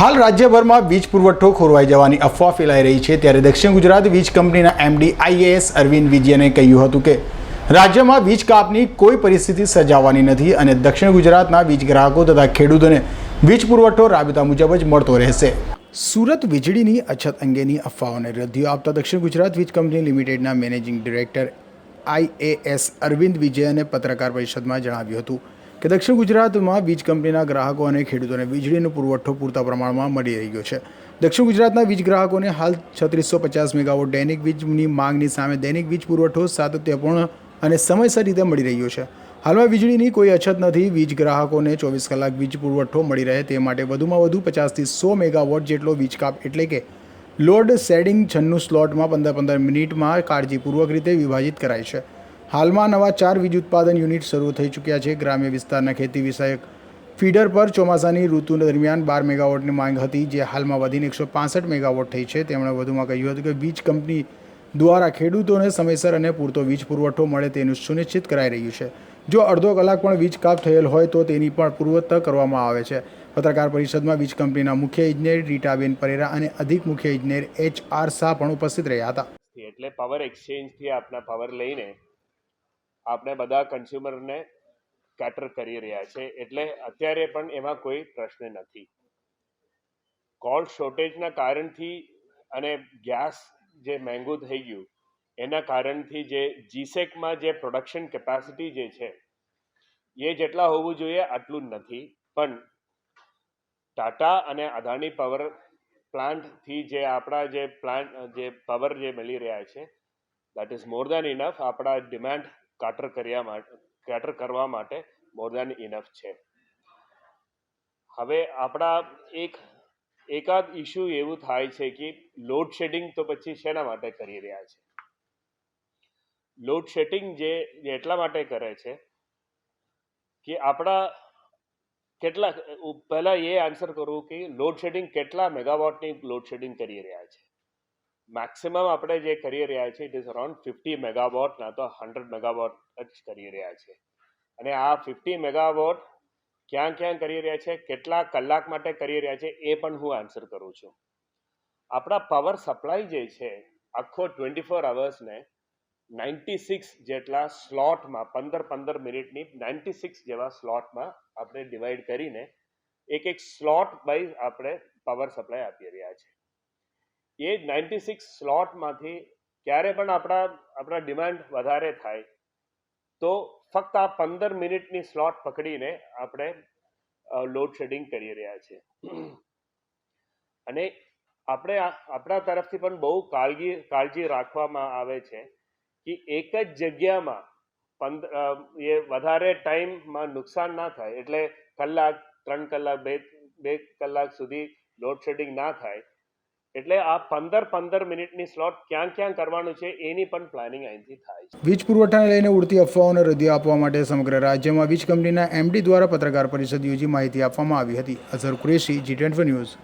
હાલ રાજ્યભરમાં વીજ પુરવઠો ખોરવાઈ જવાની અફવા ફેલાઈ રહી છે ત્યારે દક્ષિણ ગુજરાત વીજ કંપનીના એમડી આઈએએસ અરવિંદ વિજયને કહ્યું હતું કે, રાજ્યમાં વીજ કાપની કોઈ પરિસ્થિતિ સર્જાવાની નથી અને દક્ષિણ ગુજરાતના વીજ ગ્રાહકો તથા ખેડૂતોને વીજ પુરવઠો રાબેતા મુજબ જ મળતો રહેશે. સુરત વીજળીની અછત અંગેની અફવાઓને રદિયો આપતા દક્ષિણ ગુજરાત વીજ કંપની લિમિટેડના મેનેજિંગ ડિરેક્ટર આઈએએસ અરવિંદ વિજયને પત્રકાર પરિષદમાં જણાવ્યું હતું. કે દક્ષિણ ગુજરાતમાં વીજ કંપનીના ગ્રાહકો અને ખેડૂતોને વીજળીનો પુરવઠો પૂરતા પ્રમાણમાં મળી રહ્યો છે. દક્ષિણ ગુજરાતના વીજ ગ્રાહકોને હાલ છત્રીસો પચાસ મેગાવોટ દૈનિક વીજની માંગની સામે દૈનિક વીજ પુરવઠો સાતત્યપૂર્ણ અને સમયસર રીતે મળી રહ્યો છે. હાલમાં વીજળીની કોઈ અછત નથી, વીજ ગ્રાહકોને ચોવીસ કલાક વીજ પુરવઠો મળી રહે તે માટે વધુમાં વધુ પચાસથી સો મેગાવોટ જેટલો વીજ કાપ એટલે કે લોડ શેડિંગ છન્નું સ્લોટમાં પંદર પંદર મિનિટમાં કાળજીપૂર્વક રીતે વિભાજિત કરાય છે. હાલમાં નવા ચાર વીજ ઉત્પાદન યુનિટ શરૂ થઈ ચૂક્યા છે. ગ્રામ્ય વિસ્તારના ખેતી વિષયક ફીડર પર ચોમાસાની ઋતુ દરમિયાન બાર મેગાવોટની માંગ હતી, જે હાલમાં વધીને એકસો પાસઠ મેગાવોટ થઈ છે. તેમણે વધુમાં કહ્યું હતું કે વીજ કંપની દ્વારા ખેડૂતોને સમયસર અને પૂરતો વીજ પુરવઠો મળે તેનું સુનિશ્ચિત કરાઈ રહ્યું છે. જો અડધો કલાક પણ વીજ કાપ થયેલ હોય તો તેની પણ પુરવઠા કરવામાં આવે છે. પત્રકાર પરિષદમાં વીજ કંપનીના મુખ્ય ઇજનેર રીટાબેન પરેરા અને અધિક મુખ્ય ઇજનેર એચ આર શાહ પણ ઉપસ્થિત રહ્યા હતા. એટલે પાવર એક્સચેન્જથી આપણા પાવર લઈને આપણે બધા કન્ઝ્યુમરને કેટર કરી રહ્યા છે. એટલે અત્યારે પણ એમાં કોઈ પ્રશ્ન નથી. કોલ શોર્ટેજના કારણથી અને ગેસ જે મહેંગું થઈ ગયું, એના કારણથી જે જીસેકમાં જે પ્રોડક્શન કેપેસિટી જે છે, એ જેટલા હોવું જોઈએ આટલું નથી. પણ ટાટા અને અદાણી પાવર પ્લાન્ટથી જે આપણા જે પ્લાન્ટ જે પાવર જે મળી રહ્યા છે that is more than enough આપણા ડિમાન્ડ કાટર કર્યા માટે કાટર કરવા માટે મોર દેન ઇનફ છે. હવે આપણા એક, એકાદ ઇશ્યુ એવું થાય છે કે લોડ શેડિંગ તો પછી શેના માટે કરી રહ્યા છે? લોડ શેડિંગ જે એટલા માટે કરે છે કે આપણા કેટલા, પહેલા એ આન્સર કરું કે લોડ શેડિંગ કેટલા મેગાવોટની લોડ શેડિંગ કરી રહ્યા છે? મેક્સિમમ આપણે જે કરી રહ્યા છીએ it is around fifty megawatt ના તો હંડ્રેડ મેગાવોટ જ કરી રહ્યા છે અને આ ફિફ્ટી મેગાવોટ ક્યાં ક્યાં કરી રહ્યા છે, કેટલા કલાક માટે કરી રહ્યા છે, એ પણ હું આન્સર કરું છું. આપણા પાવર સપ્લાય જે છે, આખો ટ્વેન્ટી ફોર અવર્સને નાઇન્ટી સિક્સ જેટલા સ્લોટમાં પંદર પંદર મિનિટની નાઇન્ટી સિક્સ જેવા સ્લોટમાં આપણે ડિવાઈડ કરીને એક એક સ્લોટ વાઇઝ આપણે પાવર સપ્લાય આપી રહ્યા છે એ નાઇન્ટી સિક્સ સ્લોટમાંથી ક્યારે પણ આપણા આપણા ડિમાન્ડ વધારે થાય, તો ફક્ત આ પંદર મિનિટની સ્લોટ પકડીને આપણે લોડ શેડિંગ કરી રહ્યા છે અને આપણે આપણા તરફથી પણ બહુ કાળજી કાળજી રાખવામાં આવે છે કે એક જ જગ્યામાં પંદર એ વધારે ટાઈમમાં નુકસાન ના થાય, એટલે કલાક, ત્રણ કલાક, બે બે કલાક સુધી લોડ શેડિંગ ના થાય એટલે આ પંદર પંદર મિનિટની સ્લોટ ક્યાં ક્યાં કરવાનું છે એની પણ પ્લાનિંગ અહીંથી થાય છે. વીજ પુરવઠાને લઈને ઉડતી અફવાઓને રદિયો આપવા માટે સમગ્ર રાજ્યમાં વીજ કંપનીના એમડી દ્વારા પત્રકાર પરિષદ યોજી માહિતી આપવામાં આવી હતી. Azhar Qureshi G twenty news